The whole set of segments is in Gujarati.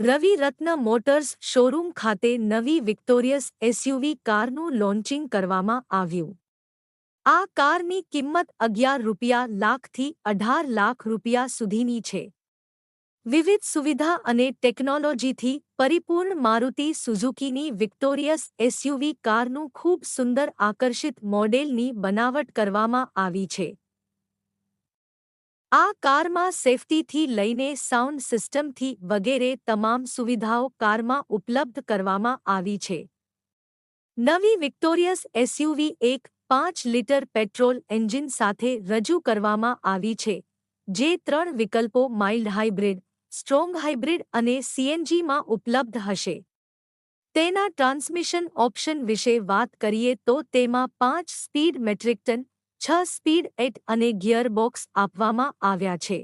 રવિ રત્ન મોટર્સ શોરૂમ ખાતે નવી વિક્ટોરિયસ એસયુવી કારનું લોન્ચિંગ કરવામાં આવ્યું. આ કારની કિંમત અગિયાર રૂપિયા લાખથી અઢાર લાખ રૂપિયા સુધીની છે. વિવિધ સુવિધા અને ટેકનોલોજીથી પરિપૂર્ણ મારુતિ સુઝુકીની વિક્ટોરિયસ એસયુવી કારનું ખૂબ સુંદર આકર્ષિત મોડેલની બનાવટ કરવામાં આવી છે. આ કારમાં સેફટીથી લઈને સાઉન્ડ સિસ્ટમથી વગેરે તમામ સુવિધાઓ કારમાં ઉપલબ્ધ કરવામાં આવી છે. નવી વિક્ટોરિયસ એસયુવી એક પાંચ લિટર પેટ્રોલ એન્જિન સાથે રજૂ કરવામાં આવી છે, જે ત્રણ વિકલ્પો માઇલ્ડ હાઇબ્રિડ, સ્ટ્રોંગ હાઇબ્રિડ અને સીએનજીમાં ઉપલબ્ધ હશે. તેના ટ્રાન્સમિશન ઓપ્શન વિશે વાત કરીએ તો તેમાં પાંચ સ્પીડ મેટ્રિક ટન છ સ્પીડ એટ અને ગિયરબોક્સ આપવામાં આવ્યા છે.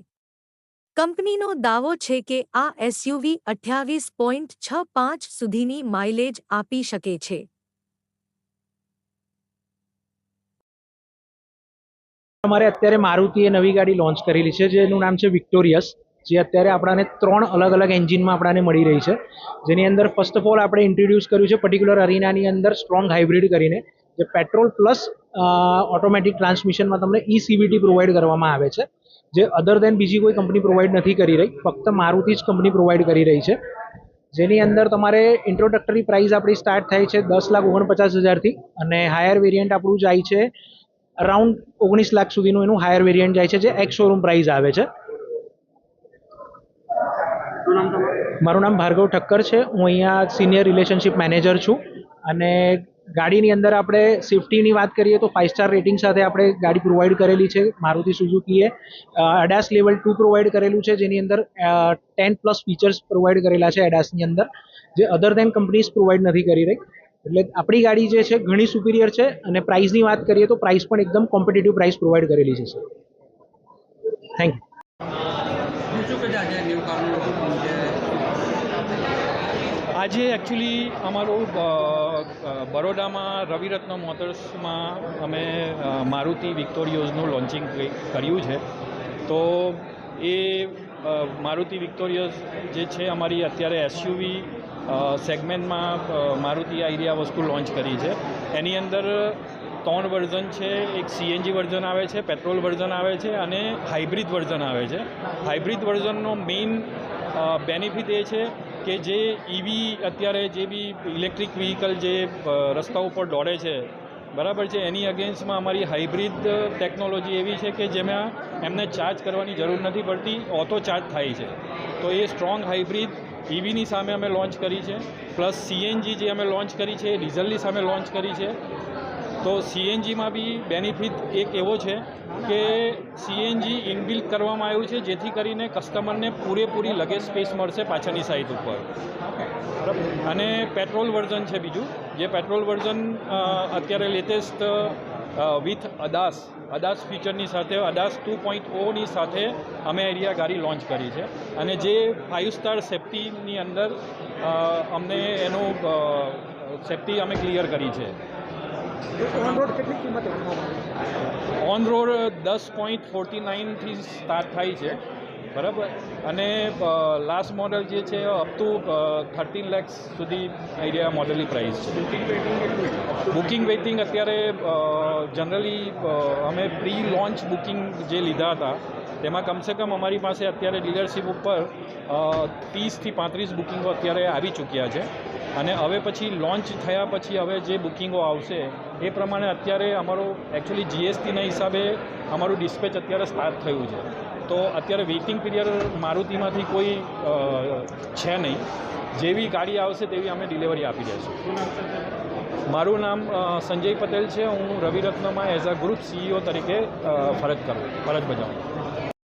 કંપનીનો દાવો છે કે આ એસયુવી અઠ્યાવીસ પોઈન્ટ છ પાંચ સુધીની માઇલેજ આપી શકે છે. અમારે અત્યારે મારુતિએ નવી ગાડી લોન્ચ કરેલી છે, જેનું નામ છે વિક્ટોરિયસ જે અત્યારે આપણાને ત્રણ અલગ અલગ એન્જિનમાં આપણાને મળી રહી છે. જેની અંદર ફર્સ્ટ ઓફ ઓલ આપણે ઇન્ટ્રોડ્યુસ કર્યું છે પર્ટિક્યુલર અરીનાની અંદર સ્ટ્રોંગ હાઇબ્રિડ કરીને, જે પેટ્રોલ પ્લસ ઓટોમેટિક ટ્રાન્સમિશનમાં તમને ઈ સીવીટી પ્રોવાઈડ કરવામાં આવે છે. જે અધર દેન બીજી કોઈ કંપની પ્રોવાઈડ નથી કરી રહી, ફક્ત મારુતિ જ કંપની પ્રોવાઈડ કરી રહી છે. જેની અંદર તમારે ઇન્ટ્રોડક્ટરી પ્રાઇસ આપણી સ્ટાર્ટ થાય છે દસ લાખ ઓગણપચાસ હજારથી અને હાયર વેરિયન્ટ આપણું જાય છે અરાઉન્ડ ઓગણીસ લાખ સુધીનું એનું હાયર વેરિયન્ટ જાય છે જે એક્સ શોરૂમ પ્રાઇસ આવે છે. મારું નામ ભાર્ગવ ઠક્કર છે. હું અહીંયા સિનિયર રિલેશનશિપ મેનેજર છું અને ગાડીની અંદર આપણે સેફટીની વાત કરીએ તો ફાઇવ સ્ટાર રેટિંગ સાથે આપણે ગાડી પ્રોવાઈડ કરેલી છે, મારુતિ સુઝુકીએ અડાસ લેવલ ટુ પ્રોવાઈડ કરેલું છે, જેની અંદર ટેન પ્લસ ફીચર્સ પ્રોવાઈડ કરેલા છે એડાસની અંદર, જે અધર દેન કંપનીઝ પ્રોવાઈડ નથી કરી રહી. એટલે આપણી ગાડી જે છે ઘણી સુપિરિયર છે અને પ્રાઇસની વાત કરીએ તો પ્રાઇસ પણ એકદમ કોમ્પિટિટિવ પ્રાઇસ પ્રોવાઈડ કરેલી છે થેન્ક યુ આજે એકચ્યુઅલી અમારું બરોડામાં રવિરત્ન મોટર્સમાં અમે મારુતિ વિક્ટોરિયોઝનું લોન્ચિંગ કર્યું છે. તો એ મારુતિ વિક્ટોરિયોઝ જે છે અમારી અત્યારે એસયુવી સેગમેન્ટમાં મારુતિ આઈડિયા વસ્તુ લોન્ચ કરી છે. એની અંદર ત્રણ વર્ઝન છે, એક સીએનજી વર્ઝન આવે છે પેટ્રોલ વર્ઝન આવે છે અને હાઇબ્રિડ વર્ઝન આવે છે. હાઇબ્રિડ વર્ઝનનો મેઇન બેનિફિટ એ છે કે જે ઈવી અત્યારે જે બી ઇલેક્ટ્રિક વ્હીકલ જે રસ્તા ઉપર દોડે છે, બરાબર છે, એની અગેન્સ્ટમાં અમારી હાઇબ્રિડ ટેકનોલોજી એવી છે કે જેમાં એમને ચાર્જ કરવાની જરૂર નથી પડતી ઓટો ચાર્જ થાય છે. તો એ સ્ટ્રોંગ હાઇબ્રિડ ઈવીની સામે અમે લોન્ચ કરી છે પ્લસ સીએનજી જે અમે લોન્ચ કરી છે, એ ડીઝલની સામે લોન્ચ કરી છે તો સીએનજીમાં બી બેનિફિટ એક એવો છે કે સીએનજી ઇનબિલ્ટ કરવામાં આવ્યું છે, જેથી કરીને કસ્ટમરને પૂરેપૂરી લગેજ સ્પેસ મળશે પાછળની સાઈડ ઉપર. અને પેટ્રોલ વર્ઝન છે બીજું, જે પેટ્રોલ વર્ઝન અત્યારે લેટેસ્ટ વિથ અદાસ અદાસ ફીચરની સાથે, અદાસ ટુ પોઈન્ટ ઓની સાથે અમે એરિયા ગાડી લોન્ચ કરી છે. અને જે ફાઇવ સ્ટાર સેફ્ટીની અંદર અમને એનું સેફ્ટી અમે ક્લિયર કરી છે. ઓન રોડ કેટલી કિંમત ઓન રોડ દસ પોઈન્ટ ફોર્ટી નાઇનથી સ્ટાર્ટ થાય છે. બરાબર? અને લાસ્ટ મોડલ જે છે અપ ટુ થર્ટીન લેક્સ સુધી આઈડિયા મોડલની પ્રાઇસ છે. બુકિંગ વેઇટિંગ અત્યારે જનરલી અમે પ્રી લોન્ચ બુકિંગ જે લીધા હતા તેમાં કમસે કમ અમારી પાસે અત્યારે ડીલરશીપ ઉપર ત્રીસથી પાંત્રીસ બુકિંગો અત્યારે આવી ચૂક્યા છે. અને હવે પછી લોન્ચ થયા પછી હવે જે બુકિંગો આવશે એ પ્રમાણે અત્યારે અમારું એકચ્યુઅલી જીએસટીના હિસાબે અમારું ડિસ્પેચ અત્યારે સ્ટાર્ટ થયું છે. તો અત્યારે વેઇટિંગ પીરિયડ મારુતિમાંથી કોઈ છે નહીં. જેવી ગાડી આવશે તેવી અમે ડિલિવરી આપી દઈશું. મારું નામ સંજય પટેલ છે. હું રવિરત્નમાં એઝ અ ગ્રુપ સીઈઓ તરીકે ફરજ કરું ફરજ બજાવું.